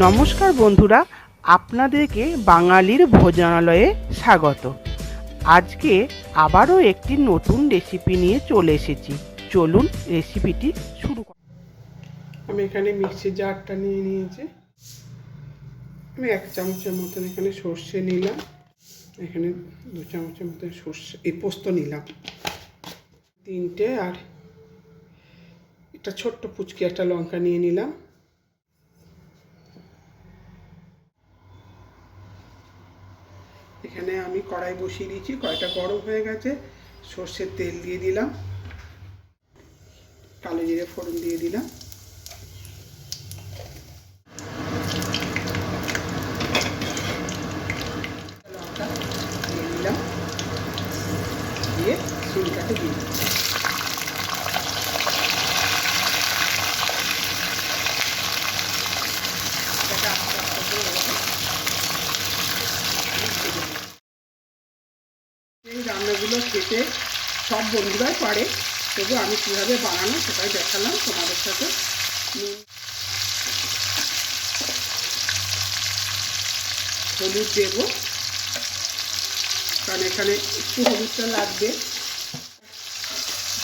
নমস্কার বন্ধুরা, আপনাদেরকে বাঙালির ভোজনালয়ে স্বাগত। আজকে আবারও একটি নতুন রেসিপি নিয়ে চলে এসেছি। চলুন রেসিপিটি শুরু আমি এখানে মিক্সির জারটা নিয়ে নিয়েছি। আমি এক চামচের মতন এখানে সর্ষে নিলাম। এখানে দু চামচের মতন সর্ষে, এই পোস্ত নিলাম। তিনটে আর একটা ছোট্ট পুচকি একটা লঙ্কা নিয়ে নিলাম। এখানে আমি কড়াই বসিয়ে দিয়েছি, কড়াইটা গরম হয়ে গেছে। সর্ষের তেল দিয়ে দিলাম। কালো জিরে ফোড়ন দিয়ে দিলাম। লঙ্কা দিয়ে দিলাম। দিয়ে সিমটাকে দিয়ে দিলাম এই রান্নাগুলো খেতে সব বন্ধুরাই পারে। তবু আমি কীভাবে বানানো সেটাই দেখালাম তোমাদের সাথে। হলুদ দেব। কারণ এখানে একটু হলুদটা লাগবে।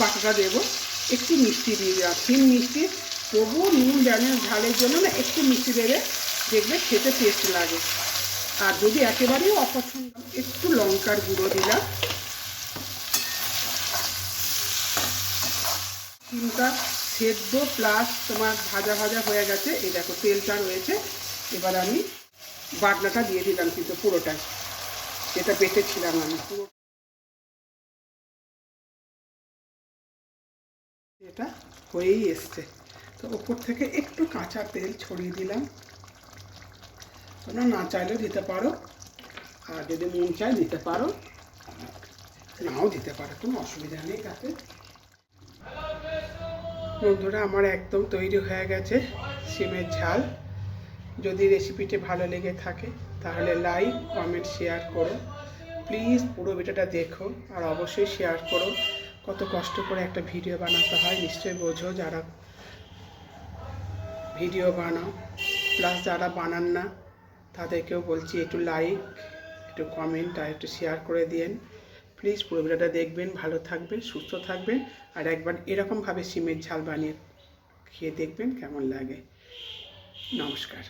বাটাটা দেব। একটু মিষ্টি দিয়ে দেওয়া। তিন মিষ্টি। তবুও নুন জানের ঝালের জন্য না একটু মিষ্টি দেবে। দেখবে খেতে টেস্ট লাগে। আর যদি একেবারেই অপছন্দ, একটু লঙ্কার গুঁড়ো দিলাম। ডিমটা সেদ্ধ প্লাস তোমার ভাজা ভাজা হয়ে গেছে। এই দেখো, তেলটা রয়েছে। এবার আমি বাটনাটা দিয়ে দিলাম কিন্তু পুরোটাই। যেটা বেটেছিলাম আমি পুরো। এটা হয়েই এসছে। তো ওপর থেকে একটু কাঁচা তেল ছড়িয়ে দিলাম। তোমরা না চাইলেও দিতে পারো। আর যদি মন চায় দিতে পারো। নাও দিতে পারো, কোনো অসুবিধা নেই তাতে। বন্ধুরা, আমার একদম তৈরি হয়ে গেছে সিমের ঝাল। যদি রেসিপিটি ভালো লেগে থাকে, তাহলে লাইক কমেন্ট শেয়ার করো। প্লিজ পুরো ভিডিওটা দেখো আর অবশ্যই শেয়ার করো। কত কষ্ট করে একটা ভিডিও বানাতে হয়, নিশ্চয়ই বোঝো যারা ভিডিও বানাও। প্লাস যারা বানান না তাদেরকেও বলছি, একটু লাইক একটু কমেন্ট আর একটু শেয়ার করে দিন প্লিজ পুরো ভিডিওটা দেখবেন, ভালো থাকবেন, সুস্থ থাকবেন আর একবার এরকমভাবে সিমের ঝাল বানিয়ে খেয়ে দেখবেন কেমন লাগে। নমস্কার।